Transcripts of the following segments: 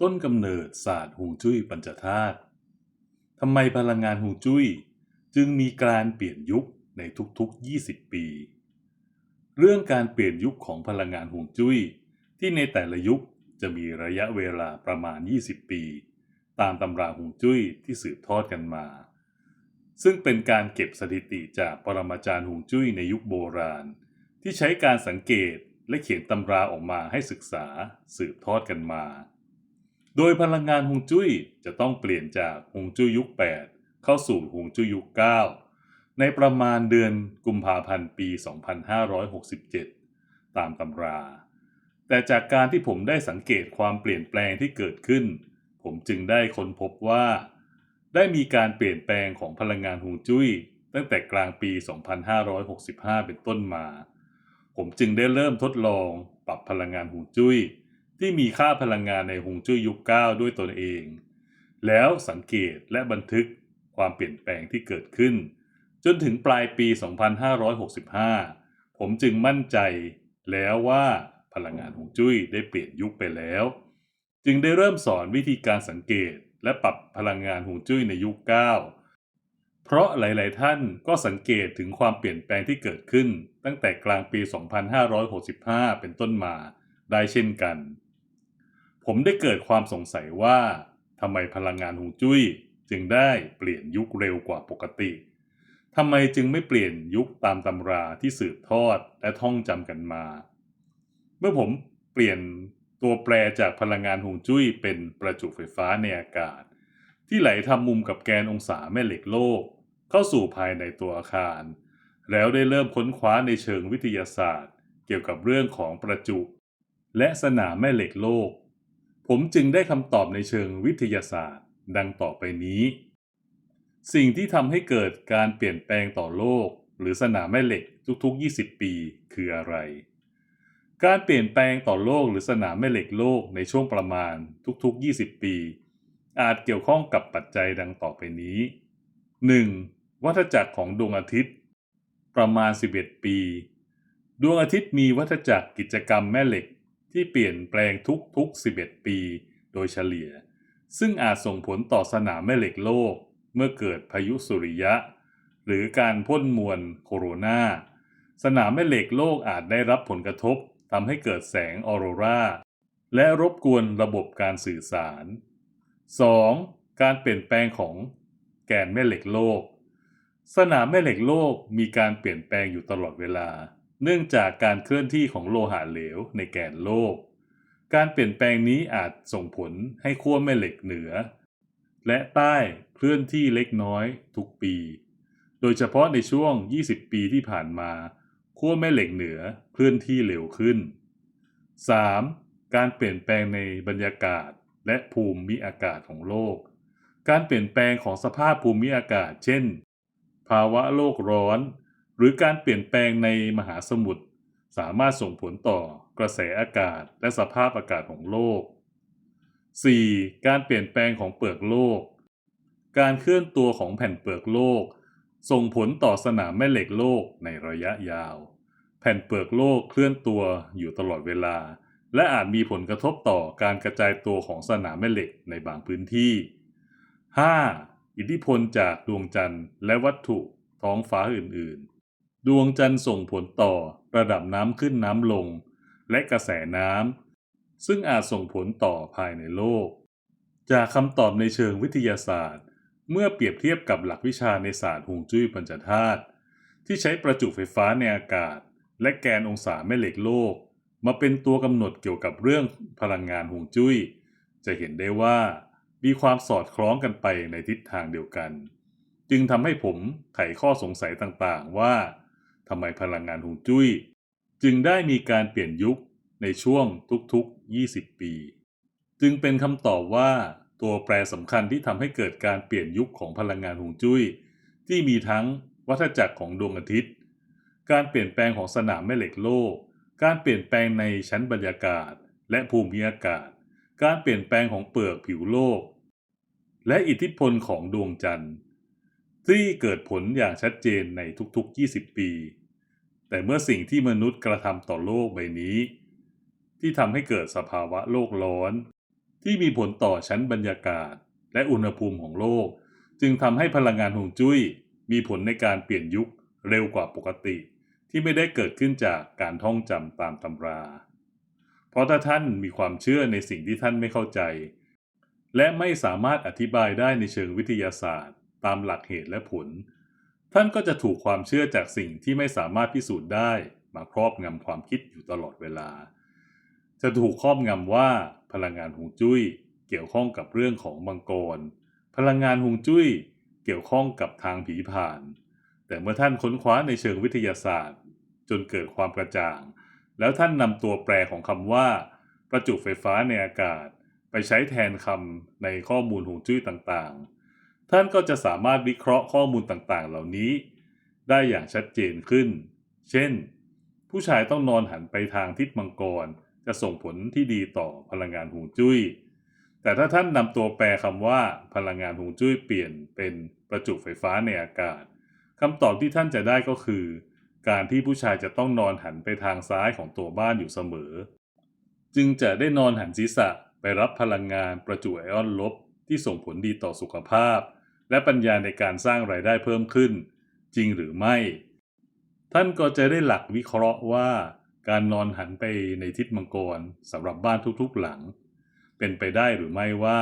ต้นกำเนิดศาสตร์ฮวงจุ้ยปัญจธาตุทำไมพลังงานฮวงจุ้ย จึงมีการเปลี่ยนยุคในทุกๆ 20 ปี เรื่องการเปลี่ยนยุคของพลังงานฮวงจุ้ย ที่ในแต่ละยุคจะมีระยะเวลาประมาณ 20 ปี ตามตำราฮวงจุ้ยที่สืบทอดกันมา ซึ่งเป็นการเก็บสถิติจากปรมาจารย์ฮวงจุ้ยในยุคโบราณ ที่ใช้การสังเกตและเขียนตำราออกมาให้ศึกษาสืบทอดกันมา โดยพลังงานฮวงจุ้ยจะต้องเปลี่ยนจากฮวงจุ้ยยุค 8 เข้าสู่ฮวงจุ้ยยุค 9 ในประมาณเดือนกุมภาพันธ์ปี 2567 ตามตำรา แต่จากการที่ผมได้สังเกตความเปลี่ยนแปลงที่เกิดขึ้น ผมจึงได้ค้นพบว่า ได้มีการเปลี่ยนแปลงของพลังงานฮวงจุ้ย ตั้งแต่กลางปี 2565 เป็นต้นมา ผมจึงได้เริ่มทดลองปรับพลังงานฮวงจุ้ย ที่มีค่าพลังงานในฮวงจุ้ยยุค 9 ด้วยตนเอง แล้วสังเกตและบันทึกความเปลี่ยนแปลงที่เกิดขึ้น จนถึงปลายปี 2565 ผมจึงมั่นใจแล้วว่าพลังงานฮวงจุ้ยได้เปลี่ยนยุคไปแล้ว จึงได้เริ่มสอนวิธีการสังเกตและปรับพลังงานฮวงจุ้ยในยุค 9 เพราะหลาย ๆ ท่านก็สังเกตถึงความเปลี่ยนแปลงที่เกิดขึ้น ตั้งแต่กลางปี 2565 เป็นต้นมาได้เช่นกัน ผมได้เกิดความสงสัยว่าทำไมพลังงานฮวงจุ้ยจึงได้เปลี่ยนยุคเร็วกว่าปกติทำไมจึงไม่เปลี่ยนยุคตามตำราที่สืบทอดและท่องจำกันมา เมื่อผมเปลี่ยนตัวแปรจากพลังงานฮวงจุ้ยเป็นประจุไฟฟ้าในอากาศ ที่ไหลทำมุมกับแกนองศาแม่เหล็กโลก เข้าสู่ภายในตัวอาคาร แล้วได้เริ่มค้นคว้าในเชิงวิทยาศาสตร์ เกี่ยวกับเรื่องของประจุ และสนามแม่เหล็กโลก ผมจึงได้คำตอบในเชิงวิทยาศาสตร์ ดังต่อไปนี้ สิ่งที่ทำให้เกิดการเปลี่ยนแปลงต่อโลก หรือสนามแม่เหล็กทุกๆ 20 ปีคืออะไร การเปลี่ยนแปลงต่อโลกหรือสนามแม่เหล็กโลกในช่วงประมาณทุก ๆ 20 ปี อาจเกี่ยวข้องกับปัจจัยดังต่อไปนี้ 1. วัฏจักรของดวงอาทิตย์ ประมาณ 11 ปี ดวงอาทิตย์มีวัฏจักรกิจกรรมแม่เหล็ก ที่เปลี่ยนแปลงทุกๆ 11 ปีโดยเฉลี่ย ซึ่งอาจส่งผลต่อสนามแม่เหล็กโลก เมื่อเกิดพายุสุริยะ หรือการพ่นมวลโคโรนาสนามแม่เหล็กโลกอาจได้รับผลกระทบทำให้เกิดแสงออโรรา และรบกวนระบบการสื่อสาร 2. การเปลี่ยนแปลงของแกนแม่เหล็กโลก สนามแม่เหล็กโลกมีการเปลี่ยนแปลงอยู่ตลอดเวลา เนื่องจากการเคลื่อนที่ของโลหะเหลวในแกนโลก การเปลี่ยนแปลงนี้อาจส่งผลให้ขั้วแม่เหล็กเหนือ และใต้เคลื่อนที่เล็กน้อยทุกปี โดยเฉพาะในช่วง 20 ปีที่ผ่านมาขั้วแม่เหล็กเหนือเคลื่อนที่เร็วขึ้น 3. การเปลี่ยนแปลงในบรรยากาศและภูมิอากาศของโลก การเปลี่ยนแปลงของสภาพภูมิอากาศ เช่น ภาวะโลกร้อน หรือการเปลี่ยนแปลงในมหาสมุทรสามารถส่งผลต่อกระแสอากาศและสภาพอากาศของโลก 4. การเปลี่ยนแปลงของเปลือกโลก การเคลื่อนตัวของแผ่นเปลือกโลก ส่งผลต่อสนามแม่เหล็กโลกในระยะยาว แผ่นเปลือกโลกเคลื่อนตัวอยู่ตลอดเวลา และอาจมีผลกระทบต่อการกระจายตัวของสนามแม่เหล็กในบางพื้นที่ 5. อิทธิพลจากดวงจันทร์และวัตถุท้องฟ้าอื่นๆ ดวงจันทร์ส่งผลต่อระดับน้ำขึ้นน้ำลง และกระแสน้ำซึ่งอาจส่งผลต่อภายในโลก จากคำตอบในเชิงวิทยาศาสตร์ เมื่อเปรียบเทียบกับหลักวิชาในศาสตร์ฮวงจุ้ยปัญจธาตุที่ใช้ประจุไฟฟ้าในอากาศ และแกนองศาแม่เหล็กโลก มาเป็นตัวกำหนดเกี่ยวกับเรื่องพลังงานฮวงจุ้ย จะเห็นได้ว่ามีความสอดคล้องกันไปในทิศทางเดียวกัน จึงทำให้ผมไขข้อสงสัยต่างๆว่า ทำไมพลังงานฮวงจุ้ย จึงได้มีการเปลี่ยนยุคในช่วงทุกๆ 20 ปี จึงเป็นคำตอบว่าตัวแปรสำคัญที่ทำให้เกิดการเปลี่ยนยุคของพลังงานฮวงจุ้ย ที่มีทั้งวัฏจักรของดวงอาทิตย์ การเปลี่ยนแปลงของสนามแม่เหล็กโลก การเปลี่ยนแปลงในชั้นบรรยากาศ และภูมิอากาศ การเปลี่ยนแปลงของเปลือกผิวโลก และอิทธิพลของดวงจันทร์ ที่เกิดผลอย่างชัดเจนในทุกๆ 20 ปี แต่เมื่อสิ่งที่มนุษย์กระทำต่อโลกใบนี้ ที่ทำให้เกิดสภาวะโลกร้อน ที่มีผลต่อชั้นบรรยากาศ และอุณหภูมิของโลก จึงทำให้พลังงานฮวงจุ้ย มีผลในการเปลี่ยนยุคเร็วกว่าปกติ ที่ไม่ได้เกิดขึ้นจากการท่องจำตามตำรา เพราะถ้าท่านมีความเชื่อในสิ่งที่ท่านไม่เข้าใจ และไม่สามารถอธิบายได้ในเชิงวิทยาศาสตร์ ตามหลักเหตุและผล ท่านก็จะถูกความเชื่อจากสิ่งที่ไม่สามารถพิสูจน์ได้มาครอบงำความคิดอยู่ตลอดเวลา จะถูกครอบงำว่าพลังงานฮวงจุ้ยเกี่ยวข้องกับเรื่องของมังกร พลังงานฮวงจุ้ยเกี่ยวข้องกับทางผีผ่าน แต่เมื่อท่านค้นคว้าในเชิงวิทยาศาสตร์ จนเกิดความกระจ่าง แล้วท่านนำตัวแปรของคำว่า ประจุไฟฟ้าในอากาศ ไปใช้แทนคำในข้อมูลฮวงจุ้ยต่างๆ ท่านก็จะสามารถวิเคราะห์ข้อมูลต่างๆ เหล่านี้ ได้อย่างชัดเจนขึ้น เช่น ผู้ชายต้องนอนหันไปทางทิศมังกร จะส่งผลที่ดีต่อพลังงานฮวงจุ้ย แต่ถ้าท่านนำตัวแปรคำว่าพลังงานฮวงจุ้ยเปลี่ยนเป็นประจุไฟฟ้าในอากาศคำตอบที่ท่านจะได้ก็คือ การที่ผู้ชายจะต้องนอนหันไปทางซ้ายของตัวบ้านอยู่เสมอ จึงจะได้นอนหันศีรษะไปรับพลังงานประจุไอออนลบ ที่ส่งผลดีต่อสุขภาพ และปัญญาในการสร้างรายได้เพิ่มขึ้น จริงหรือไม่ ท่านก็จะได้หลักวิเคราะห์ว่า การนอนหันไปในทิศมังกรสำหรับบ้านทุกๆหลัง เป็นไปได้หรือไม่ว่า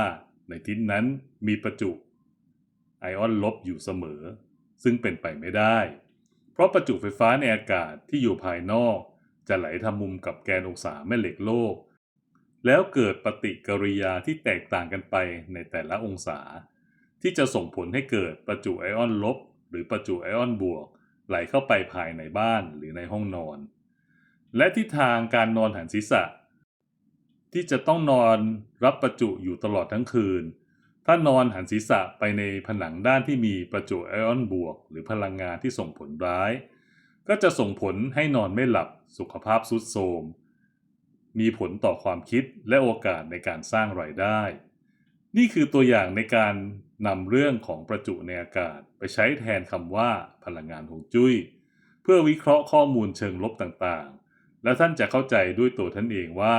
ในทิศนั้นมีประจุไอออนลบอยู่เสมอ ซึ่งเป็นไปไม่ได้ เพราะประจุไฟฟ้าในอากาศที่อยู่ภายนอก จะไหลทำมุมกับแกนองศาแม่เหล็กโลก แล้วเกิดปฏิกิริยาที่แตกต่างกันไปในแต่ละองศา ที่จะส่งผลให้เกิดประจุไอออนลบ หรือประจุไอออนบวก ไหลเข้าไปภายในบ้านหรือในห้องนอน และทิศทางการนอนหันศีรษะ ที่จะต้องนอนรับประจุอยู่ตลอดทั้งคืน ถ้านอนหันศีรษะไปในผนังด้านที่มีประจุไอออนบวก หรือพลังงานที่ส่งผลร้าย ก็จะส่งผลให้นอนไม่หลับสุขภาพทรุดโทรม มีผลต่อความคิดและโอกาสในการสร้างรายได้ นี่คือตัวอย่างในการนำเรื่องของประจุในอากาศไปใช้แทนคำว่าพลังงานฮวงจุ้ย เพื่อวิเคราะห์ข้อมูลเชิงลบต่างๆ และท่านจะเข้าใจด้วยตัวท่านเองว่า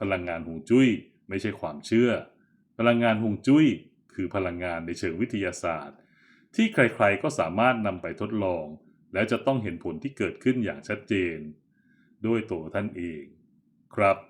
พลังงานฮวงจุ้ยไม่ใช่ความเชื่อ พลังงานฮวงจุ้ยคือพลังงานในเชิงวิทยาศาสตร์ ที่ใครๆก็สามารถนำไปทดลอง และจะต้องเห็นผลที่เกิดขึ้นอย่างชัดเจน ด้วยตัวท่านเอง ครับ